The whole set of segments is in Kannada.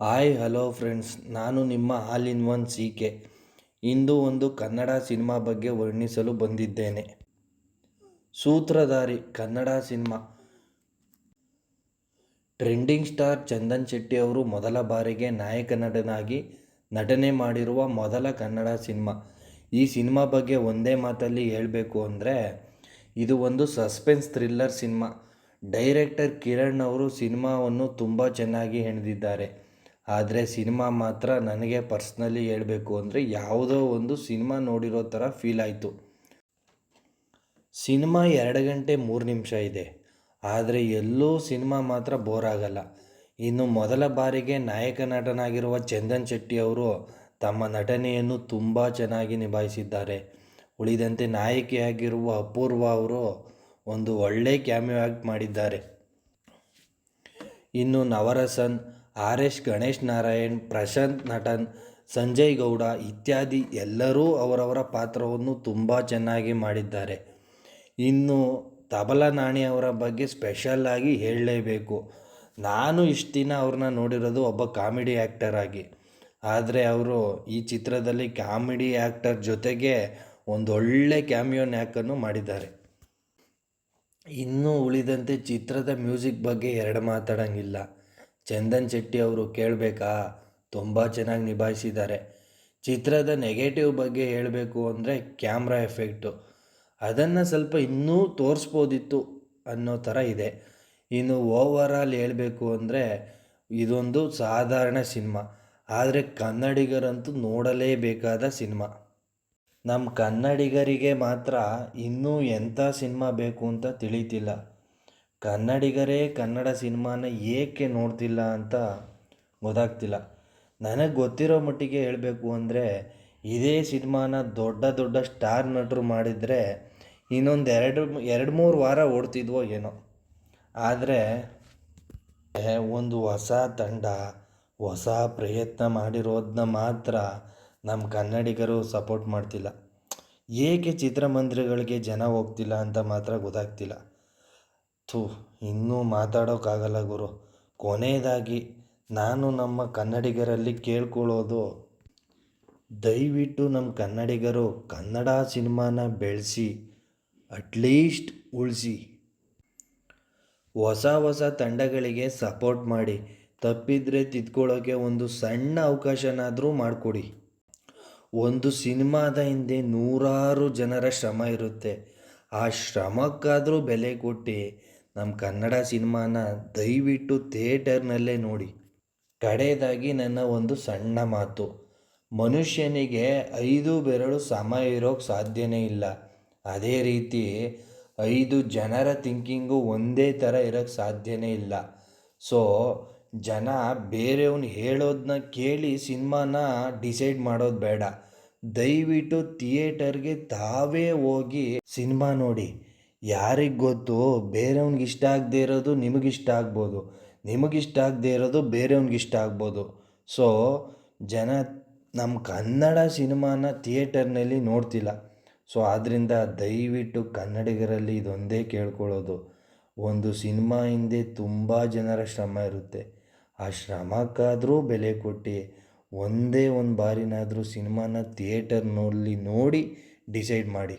Hi, hello friends. ನಾನು ನಿಮ್ಮ all in one C K. ಇಂದು ಒಂದು ಕನ್ನಡ ಸಿನಿಮಾ ಬಗ್ಗೆ ವರ್ಣಿಸಲು ಬಂದಿದ್ದೇನೆ. Sutradhari, Kannada cinema. Trending star Chandan Shetty ಅವರು ಮೊದಲ ಬಾರಿಗೆ ನಾಯಕ ನಟನಾಗಿ ನಟನೆ ಮಾಡಿರುವ ಮೊದಲ ಕನ್ನಡ ಸಿನಿಮಾ. ಈ ಸಿನಿಮಾ ಬಗ್ಗೆ ಒಂದೇ ಮಾತಲ್ಲಿ ಹೇಳಬೇಕು ಅಂದರೆ, ಇದು ಒಂದು suspense thriller cinema. Director Kiran ಅವರು ಸಿನಿಮಾವನ್ನು ತುಂಬ ಚೆನ್ನಾಗಿ ಹೆಣೆದಿದ್ದಾರೆ. ಆದರೆ ಸಿನಿಮಾ ಮಾತ್ರ ನನಗೆ ಪರ್ಸ್ನಲಿ ಹೇಳಬೇಕು ಅಂದರೆ ಯಾವುದೋ ಒಂದು ಸಿನಿಮಾ ನೋಡಿರೋ ಥರ ಫೀಲ್ ಆಯಿತು. ಸಿನಿಮಾ ಎರಡು ಗಂಟೆ ಮೂರು ನಿಮಿಷ ಇದೆ. ಆದರೆ ಎಲ್ಲೂ ಸಿನಿಮಾ ಮಾತ್ರ ಬೋರ್ ಆಗಲ್ಲ. ಇನ್ನು ಮೊದಲ ಬಾರಿಗೆ ನಾಯಕ ನಟನಾಗಿರುವ ಚಂದನ್ ಶೆಟ್ಟಿ ಅವರು ತಮ್ಮ ನಟನೆಯನ್ನು ತುಂಬ ಚೆನ್ನಾಗಿ ನಿಭಾಯಿಸಿದ್ದಾರೆ. ಉಳಿದಂತೆ ನಾಯಕಿಯಾಗಿರುವ ಅಪೂರ್ವ ಅವರು ಒಂದು ಒಳ್ಳೆ ಕ್ಯಾಮಿಯೋ ಆ್ಯಕ್ಟ್ ಮಾಡಿದ್ದಾರೆ. ಇನ್ನು ನವರಸನ್ ಆರ್ ಎಸ್ ಗಣೇಶ್ ನಾರಾಯಣ್, ಪ್ರಶಾಂತ್ ನಟನ್, ಸಂಜಯ್ ಗೌಡ ಇತ್ಯಾದಿ ಎಲ್ಲರೂ ಅವರವರ ಪಾತ್ರವನ್ನು ತುಂಬ ಚೆನ್ನಾಗಿ ಮಾಡಿದ್ದಾರೆ. ಇನ್ನು ತಬಲಾ ನಾಣಿ ಅವರ ಬಗ್ಗೆ ಸ್ಪೆಷಲ್ಲಾಗಿ ಹೇಳಲೇಬೇಕು. ನಾನು ಇಷ್ಟು ದಿನ ಅವ್ರನ್ನ ನೋಡಿರೋದು ಒಬ್ಬ ಕಾಮಿಡಿ ಆ್ಯಕ್ಟರ್ ಆಗಿ. ಆದರೆ ಅವರು ಈ ಚಿತ್ರದಲ್ಲಿ ಕಾಮಿಡಿ ಆ್ಯಕ್ಟರ್ ಜೊತೆಗೆ ಒಂದೊಳ್ಳೆ ಕ್ಯಾಮಿಯೋ ನ್ಯಾಕನ್ನು ಮಾಡಿದ್ದಾರೆ. ಇನ್ನೂ ಉಳಿದಂತೆ ಚಿತ್ರದ ಮ್ಯೂಸಿಕ್ ಬಗ್ಗೆ ಎರಡು ಮಾತಾಡೋಂಗಿಲ್ಲ. ಚಂದನ್ ಶೆಟ್ಟಿ ಅವರು ಕೇಳಬೇಕಾ? ತುಂಬ ಚೆನ್ನಾಗಿ ನಿಭಾಯಿಸಿದ್ದಾರೆ. ಚಿತ್ರದ ನೆಗೆಟಿವ್ ಬಗ್ಗೆ ಹೇಳಬೇಕು ಅಂದರೆ ಕ್ಯಾಮ್ರಾ ಎಫೆಕ್ಟು ಅದನ್ನು ಸ್ವಲ್ಪ ಇನ್ನೂ ತೋರಿಸ್ಬೋದಿತ್ತು ಅನ್ನೋ ಥರ ಇದೆ. ಇನ್ನು ಓವರಾಲ್ ಹೇಳಬೇಕು ಅಂದರೆ ಇದೊಂದು ಸಾಧಾರಣ ಸಿನಿಮಾ. ಆದರೆ ಕನ್ನಡಿಗರಂತೂ ನೋಡಲೇಬೇಕಾದ ಸಿನಿಮಾ. ನಮ್ಮ ಕನ್ನಡಿಗರಿಗೆ ಮಾತ್ರ ಇನ್ನೂ ಎಂಥ ಸಿನಿಮಾ ಬೇಕು ಅಂತ ತಿಳಿತಿಲ್ಲ. ಕನ್ನಡಿಗರೇ ಕನ್ನಡ ಸಿನಿಮಾನ ಏಕೆ ನೋಡ್ತಿಲ್ಲ ಅಂತ ಗೊತ್ತಾಗ್ತಿಲ್ಲ. ನನಗೆ ಗೊತ್ತಿರೋ ಮಟ್ಟಿಗೆ ಹೇಳಬೇಕು ಅಂದರೆ, ಇದೇ ಸಿನಿಮಾನ ದೊಡ್ಡ ದೊಡ್ಡ ಸ್ಟಾರ್ ನಟರು ಮಾಡಿದರೆ ಇನ್ನೊಂದು ಎರಡು ಎರಡು ಮೂರು ವಾರ ಓಡ್ತಿದ್ವೋ ಏನೋ. ಆದರೆ, ಒಂದು ಹೊಸ ತಂಡ, ಹೊಸ ಪ್ರಯತ್ನ ಮಾಡಿರೋದನ್ನ ಮಾತ್ರ ನಮ್ಮ ಕನ್ನಡಿಗರು ಸಪೋರ್ಟ್ ಮಾಡ್ತಿಲ್ಲ. ಏಕೆ ಚಿತ್ರಮಂದಿರಗಳಿಗೆ ಜನ ಹೋಗ್ತಿಲ್ಲ ಅಂತ ಮಾತ್ರ ಗೊತ್ತಾಗ್ತಿಲ್ಲ. ಥೂ, ಇನ್ನೂ ಮಾತಾಡೋಕ್ಕಾಗಲ್ಲ ಗುರು. ಕೊನೆಯದಾಗಿ, ನಾನು ನಮ್ಮ ಕನ್ನಡಿಗರಲ್ಲಿ ಕೇಳ್ಕೊಳ್ಳೋದು, ದಯವಿಟ್ಟು ನಮ್ಮ ಕನ್ನಡಿಗರು ಕನ್ನಡ ಸಿನಿಮಾನ ಬೆಳೆಸಿ, ಅಟ್ಲೀಸ್ಟ್ ಉಳಿಸಿ. ಹೊಸ ಹೊಸ ತಂಡಗಳಿಗೆ ಸಪೋರ್ಟ್ ಮಾಡಿ, ತಪ್ಪಿದರೆ ತಿದ್ಕೊಳ್ಳೋಕ್ಕೆ ಒಂದು ಸಣ್ಣ ಅವಕಾಶನಾದರೂ ಮಾಡಿಕೊಡಿ. ಒಂದು ಸಿನಿಮಾದ ಹಿಂದೆ ನೂರಾರು ಜನರ ಶ್ರಮ ಇರುತ್ತೆ. ಆ ಶ್ರಮಕ್ಕಾದರೂ ಬೆಲೆ ಕೊಟ್ಟು ನಮ್ಮ ಕನ್ನಡ ಸಿನಿಮಾನ ದಯವಿಟ್ಟು ಥಿಯೇಟರ್ನಲ್ಲೇ ನೋಡಿ. ಕಡೆಯದಾಗಿ ನನ್ನ ಒಂದು ಸಣ್ಣ ಮಾತು. ಮನುಷ್ಯನಿಗೆ ಐದು ಬೆರಳು ಸಮ ಇರೋಕ್ಕೆ ಸಾಧ್ಯನೇ ಇಲ್ಲ. ಅದೇ ರೀತಿ ಐದು ಜನರ ಥಿಂಕಿಂಗು ಒಂದೇ ಥರ ಇರೋಕ್ಕೆ ಸಾಧ್ಯನೇ ಇಲ್ಲ. ಸೊ, ಜನ ಬೇರೆಯವ್ನು ಹೇಳೋದನ್ನ ಕೇಳಿ ಸಿನಿಮಾನ ಡಿಸೈಡ್ ಮಾಡೋದು ಬೇಡ. ದಯವಿಟ್ಟು ಥಿಯೇಟರ್ಗೆ ತಾವೇ ಹೋಗಿ ಸಿನಿಮಾ ನೋಡಿ. ಯಾರಿಗೆ ಗೊತ್ತು? ಬೇರೆಯವ್ನಿಗೆ ಇಷ್ಟ ಆಗದೆ ಇರೋದು ನಿಮಗಿಷ್ಟ ಆಗ್ಬೋದು. ನಿಮಗಿಷ್ಟ ಆಗದೆ ಇರೋದು ಬೇರೆಯವ್ನಿಗೆ ಇಷ್ಟ ಆಗ್ಬೋದು. ಸೊ ಜನ ನಮ್ಮ ಕನ್ನಡ ಸಿನಿಮಾನ ಥಿಯೇಟರ್ನಲ್ಲಿ ನೋಡ್ತಿಲ್ಲ. ಸೊ ಆದ್ದರಿಂದ ದಯವಿಟ್ಟು ಕನ್ನಡಿಗರಲ್ಲಿ ಇದೊಂದೇ ಕೇಳ್ಕೊಳ್ಳೋದು. ಒಂದು ಸಿನಿಮಾ ಹಿಂದೆ ತುಂಬ ಜನರ ಶ್ರಮ ಇರುತ್ತೆ. ಆ ಶ್ರಮಕ್ಕಾದರೂ ಬೆಲೆ ಕೊಟ್ಟು ಒಂದೇ ಒಂದು ಬಾರಿನಾದರೂ ಸಿನಿಮಾನ ಥಿಯೇಟರ್ನಲ್ಲಿ ನೋಡಿ ಡಿಸೈಡ್ ಮಾಡಿ.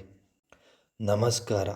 ನಮಸ್ಕಾರ.